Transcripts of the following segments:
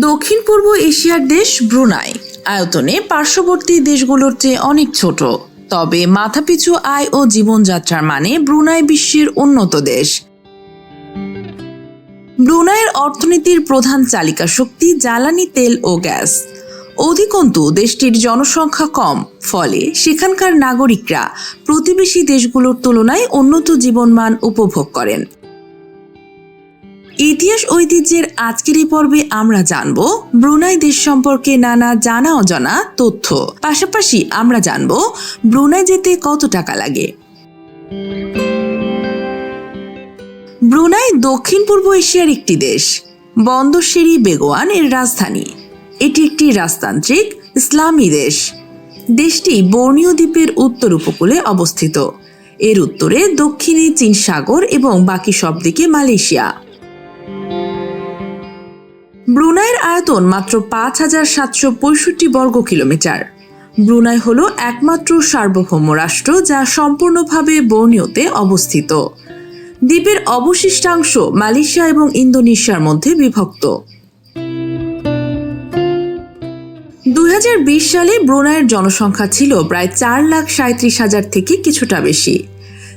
দক্ষিণ পূর্ব এশিয়ার দেশ ব্রুনাই। আয়তনে পার্শ্ববর্তী দেশগুলোর চেয়ে অনেক ছোট। তবে মাথাপিছু আয় ও জীবনযাত্রার মানে ব্রুনাই বিশ্বের উন্নত দেশ। ব্রুনাইয়ের অর্থনীতির প্রধান চালিকা শক্তি জ্বালানি, তেল ও গ্যাস। অধিকন্তু, দেশটির জনসংখ্যা কম, ফলে সেখানকার নাগরিকরা প্রতিবেশী দেশগুলোর তুলনায় উন্নত জীবনমান উপভোগ করেন। ইতিহাস ঐতিহ্যের আজকের এই পর্বে আমরা জানব ব্রুনাই দেশ সম্পর্কে নানা জানা অজানা তথ্য। পাশাপাশি আমরা জানব ব্রুনাই যেতে কত টাকা লাগে। ব্রুনাই দক্ষিণ পূর্ব এশিয়ার একটি দেশ বন্দর শেরি বেগোয়ান এর রাজধানী। এটি একটি রাজতান্ত্রিক, ইসলামী দেশ। দেশটি বর্ণীয় দ্বীপের উত্তর উপকূলে অবস্থিত। এর উত্তরে দক্ষিণে চীন সাগর এবং বাকি সব দিকে মালয়েশিয়া। আয়তন মাত্র পাঁচ হাজার সাতশো পঁয়ষট্টি বর্গ কিলোমিটার। ব্রুনাই হল একমাত্র সার্বভৌম রাষ্ট্র যা সম্পূর্ণভাবে বর্ণীয়তে অবস্থিত। দ্বীপের অবশিষ্টাংশ মালয়েশিয়া এবং ইন্দোনেশিয়ার মধ্যে বিভক্ত। দুই হাজার বিশ সালে ব্রুনাইয়ের জনসংখ্যা ছিল প্রায় চার লাখ সাঁত্রিশ হাজার থেকে কিছুটা বেশি।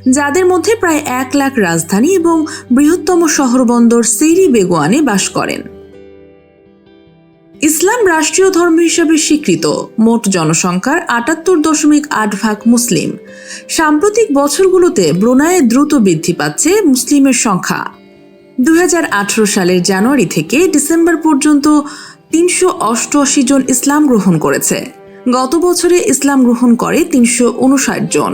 যাদের মধ্যে প্রায় এক লাখ রাজধানী এবং বৃহত্তম শহরবন্দর সেরি বেগোয়ানে বাস করেন। ইসলাম রাষ্ট্রীয় ধর্ম হিসেবে স্বীকৃত, মোট জনসংখ্যার আটাত্তর দশমিক আট ভাগ মুসলিম। সাম্প্রতিক বছরগুলোতে ব্রুনাইয়ে দ্রুত বৃদ্ধি পাচ্ছে মুসলিমের সংখ্যা। দু হাজার আঠারো সালের জানুয়ারি থেকে ডিসেম্বর পর্যন্ত তিনশো অষ্টআশি জন ইসলাম গ্রহণ করেছে। গত বছরে ইসলাম গ্রহণ করে তিনশো উনষাট জন।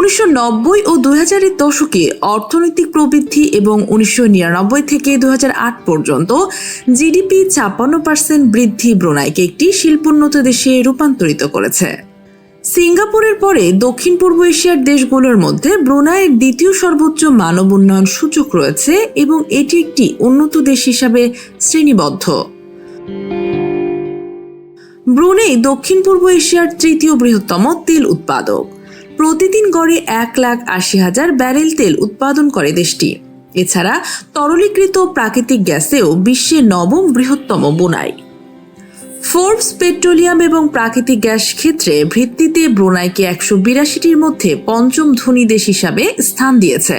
উনিশশো নব্বই ও দুই হাজারের দশকে অর্থনৈতিক প্রবৃদ্ধি এবং উনিশশো নিরানব্বই থেকে দু হাজার আট পর্যন্ত জিডিপি ছাপ্পান্ন পার্সেন্ট বৃদ্ধি ব্রুনাইকে একটি শিল্পোন্নত দেশে রূপান্তরিত করেছে। সিঙ্গাপুরের পরে দক্ষিণ পূর্ব এশিয়ার দেশগুলোর মধ্যে ব্রুনাইয়ের দ্বিতীয় সর্বোচ্চ মানব উন্নয়ন সূচক রয়েছে এবং এটি একটি উন্নত দেশ হিসাবে শ্রেণীবদ্ধ। ব্রুনেই দক্ষিণ পূর্ব এশিয়ার তৃতীয় বৃহত্তম তেল উৎপাদক। প্রতিদিন গড়ে এক লাখ আশি হাজার ব্যারেল তেল উৎপাদন করে দেশটি। এছাড়া তরলীকৃত প্রাকৃতিক গ্যাসেও বিশ্বের নবম বৃহত্তম বোনাই। ফোর্বস পেট্রোলিয়াম এবং প্রাকৃতিক গ্যাস ক্ষেত্রে ভিত্তিতে ব্রুনাইকে একশো বিরাশিটির মধ্যে পঞ্চম ধনী দেশ হিসাবে স্থান দিয়েছে।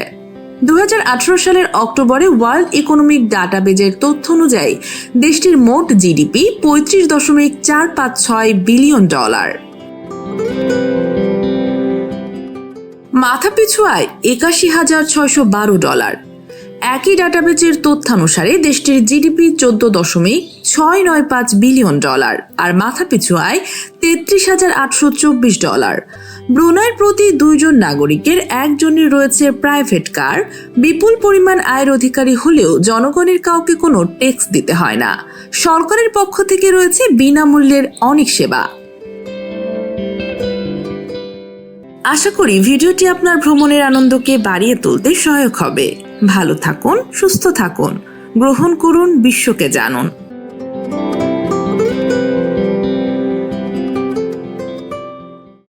দু হাজার আঠারো সালের অক্টোবরে ওয়ার্ল্ড ইকোনমিক ডাটাবেজের তথ্য অনুযায়ী দেশটির মোট জিডিপি পঁয়ত্রিশ দশমিক চার পাঁচ ছয় বিলিয়ন ডলার। মাথাপিছু আয় একাশি হাজার ছয়শো বারো ডলার। একই ডাটাবেজের তথ্যানুসারে দেশটির জিডিপি চোদ্দ দশমিক ছয় নয় পাঁচ বিলিয়ন ডলার আর মাথাপিছু আয় তেত্রিশ হাজার আটশো চব্বিশ ডলার। ব্রুনাইয়ের প্রতি দুইজন নাগরিকের একজনের রয়েছে প্রাইভেট কার। বিপুল পরিমাণ আয়ের অধিকারী হলেও জনগণের কাউকে কোনো ট্যাক্স দিতে হয় না। সরকারের পক্ষ থেকে রয়েছে বিনামূল্যের অনেক সেবা। আশা করি ভিডিওটি আপনার ভ্রমণের আনন্দকে বাড়িয়ে তুলতে সহায়ক হবে। ভালো থাকুন, সুস্থ থাকুন। গ্রহণ করুন, বিশ্বকে জানুন।